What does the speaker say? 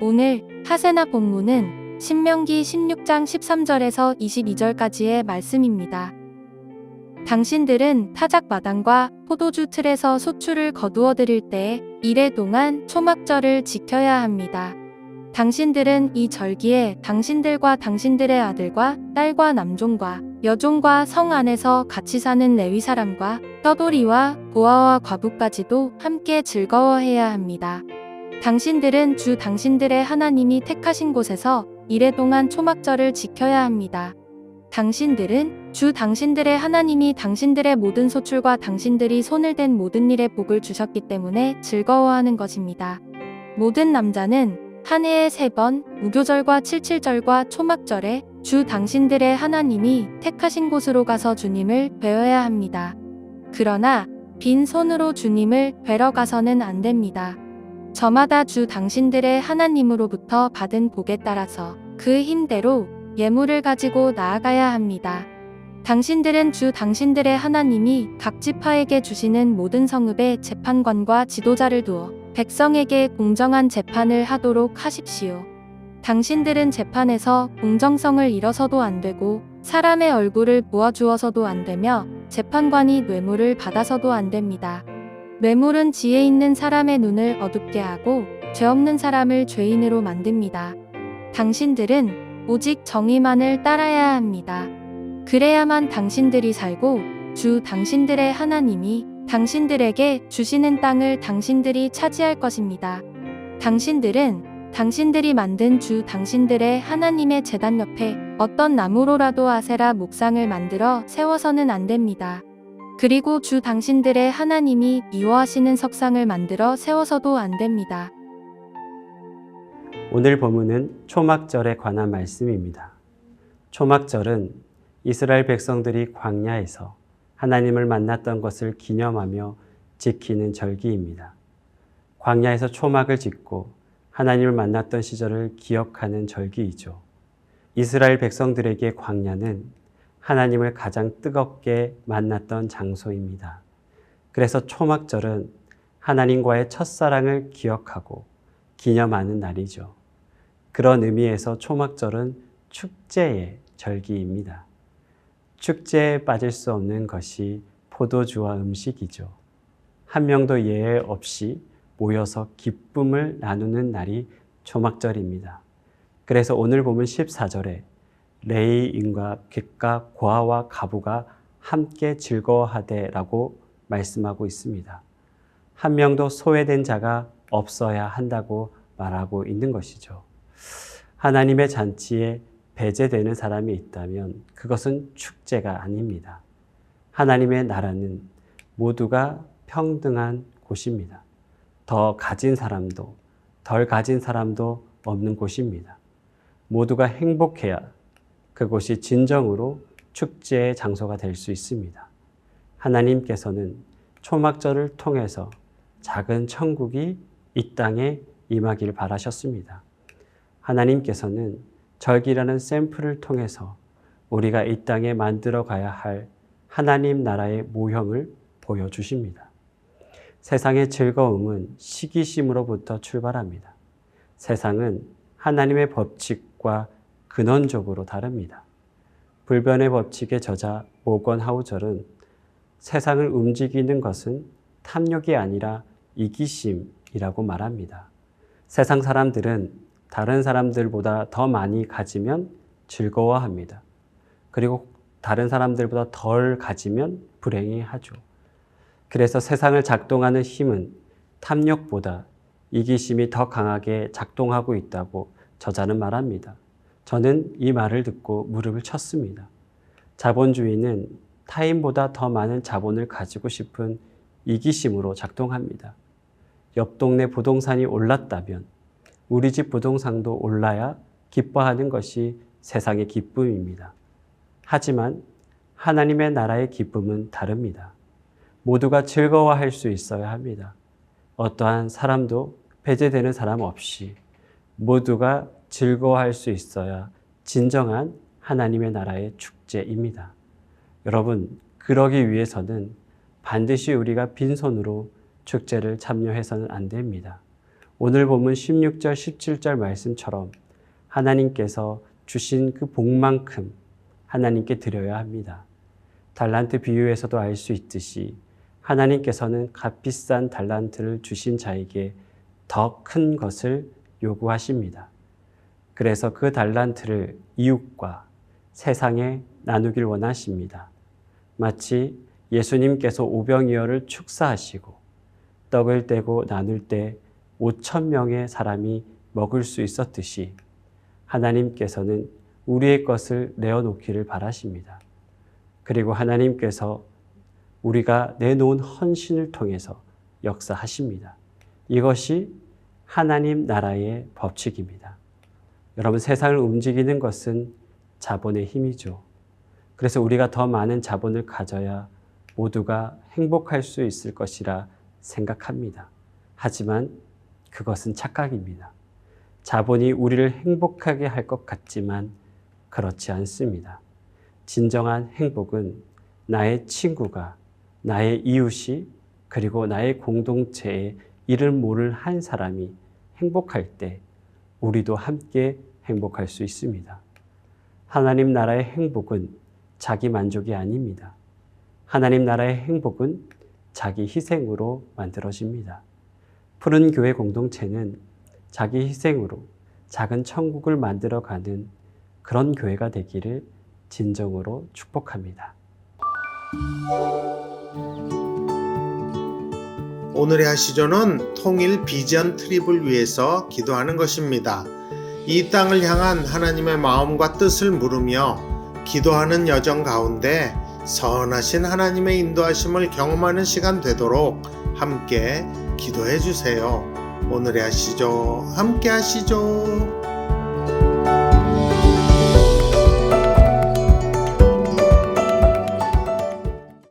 오늘 하세나 본문은 신명기 16장 13절에서 22절까지의 말씀입니다. 당신들은 타작 마당과 포도주 틀에서 소출을 거두어 드릴 때에 이래 동안 초막절을 지켜야 합니다. 당신들은 이 절기에 당신들과 당신들의 아들과 딸과 남종과 여종과 성 안에서 같이 사는 레위 사람과 떠돌이와 보아와 과부까지도 함께 즐거워해야 합니다. 당신들은 주 당신들의 하나님이 택하신 곳에서 이래 동안 초막절을 지켜야 합니다. 당신들은 주 당신들의 하나님이 당신들의 모든 소출과 당신들이 손을 댄 모든 일에 복을 주셨기 때문에 즐거워하는 것입니다. 모든 남자는 한 해에 세 번 무교절과 칠칠절과 초막절에 주 당신들의 하나님이 택하신 곳으로 가서 주님을 뵈어야 합니다. 그러나 빈 손으로 주님을 뵈러 가서는 안 됩니다. 저마다 주 당신들의 하나님으로부터 받은 복에 따라서 그 힘대로 예물을 가지고 나아가야 합니다. 당신들은 주 당신들의 하나님이 각 지파에게 주시는 모든 성읍에 재판관과 지도자를 두어 백성에게 공정한 재판을 하도록 하십시오. 당신들은 재판에서 공정성을 잃어서도 안 되고 사람의 얼굴을 보아주어서도 안 되며 재판관이 뇌물을 받아서도 안 됩니다. 뇌물은 지혜 있는 사람의 눈을 어둡게 하고 죄 없는 사람을 죄인으로 만듭니다. 당신들은 오직 정의만을 따라야 합니다. 그래야만 당신들이 살고 주 당신들의 하나님이 당신들에게 주시는 땅을 당신들이 차지할 것입니다. 당신들은 당신들이 만든 주 당신들의 하나님의 재단 옆에 어떤 나무로라도 아세라 목상을 만들어 세워서는 안 됩니다. 그리고 주 당신들의 하나님이 미워하시는 석상을 만들어 세워서도 안 됩니다. 오늘 본문은 초막절에 관한 말씀입니다. 초막절은 이스라엘 백성들이 광야에서 하나님을 만났던 것을 기념하며 지키는 절기입니다. 광야에서 초막을 짓고 하나님을 만났던 시절을 기억하는 절기이죠. 이스라엘 백성들에게 광야는 하나님을 가장 뜨겁게 만났던 장소입니다. 그래서 초막절은 하나님과의 첫사랑을 기억하고 기념하는 날이죠. 그런 의미에서 초막절은 축제의 절기입니다. 축제에 빠질 수 없는 것이 포도주와 음식이죠. 한 명도 예외 없이 모여서 기쁨을 나누는 날이 초막절입니다. 그래서 오늘 보면 14절에 레이인과 객과 고아와 가부가 함께 즐거워하되라고 말씀하고 있습니다. 한 명도 소외된 자가 없어야 한다고 말하고 있는 것이죠. 하나님의 잔치에 배제되는 사람이 있다면 그것은 축제가 아닙니다. 하나님의 나라는 모두가 평등한 곳입니다. 더 가진 사람도 덜 가진 사람도 없는 곳입니다. 모두가 행복해야 그곳이 진정으로 축제의 장소가 될 수 있습니다. 하나님께서는 초막절을 통해서 작은 천국이 이 땅에 임하길 바라셨습니다. 하나님께서는 절기라는 샘플을 통해서 우리가 이 땅에 만들어 가야 할 하나님 나라의 모형을 보여주십니다. 세상의 즐거움은 시기심으로부터 출발합니다. 세상은 하나님의 법칙과 근원적으로 다릅니다. 불변의 법칙의 저자 모건 하우절은 세상을 움직이는 것은 탐욕이 아니라 이기심이라고 말합니다. 세상 사람들은 다른 사람들보다 더 많이 가지면 즐거워합니다. 그리고 다른 사람들보다 덜 가지면 불행해하죠. 그래서 세상을 작동하는 힘은 탐욕보다 이기심이 더 강하게 작동하고 있다고 저자는 말합니다. 저는 이 말을 듣고 무릎을 쳤습니다. 자본주의는 타인보다 더 많은 자본을 가지고 싶은 이기심으로 작동합니다. 옆 동네 부동산이 올랐다면 우리 집 부동산도 올라야 기뻐하는 것이 세상의 기쁨입니다. 하지만 하나님의 나라의 기쁨은 다릅니다. 모두가 즐거워할 수 있어야 합니다. 어떠한 사람도 배제되는 사람 없이 모두가 즐거워할 수 있어야 진정한 하나님의 나라의 축제입니다. 여러분, 그러기 위해서는 반드시 우리가 빈손으로 축제를 참여해서는 안 됩니다. 오늘 보면 16절, 17절 말씀처럼 하나님께서 주신 그 복만큼 하나님께 드려야 합니다. 달란트 비유에서도 알 수 있듯이 하나님께서는 값비싼 달란트를 주신 자에게 더 큰 것을 요구하십니다. 그래서 그 달란트를 이웃과 세상에 나누길 원하십니다. 마치 예수님께서 오병이어를 축사하시고 떡을 떼고 나눌 때 5천 명의 사람이 먹을 수 있었듯이 하나님께서는 우리의 것을 내어놓기를 바라십니다. 그리고 하나님께서 우리가 내놓은 헌신을 통해서 역사하십니다. 이것이 하나님 나라의 법칙입니다. 여러분 세상을 움직이는 것은 자본의 힘이죠. 그래서 우리가 더 많은 자본을 가져야 모두가 행복할 수 있을 것이라 생각합니다. 하지만 그것은 착각입니다. 자본이 우리를 행복하게 할 것 같지만 그렇지 않습니다. 진정한 행복은 나의 친구가 나의 이웃이 그리고 나의 공동체에 이를 모를 한 사람이 행복할 때 우리도 함께 행복할 수 있습니다. 하나님 나라의 행복은 자기 만족이 아닙니다. 하나님 나라의 행복은 자기 희생으로 만들어집니다. 푸른 교회 공동체는 자기 희생으로 작은 천국을 만들어가는 그런 교회가 되기를 진정으로 축복합니다. 오늘의 하시조는 통일 비전 트립을 위해서 기도하는 것입니다. 이 땅을 향한 하나님의 마음과 뜻을 물으며 기도하는 여정 가운데 선하신 하나님의 인도하심을 경험하는 시간 되도록 함께 기도해 주세요. 오늘의 하시죠. 함께 하시죠.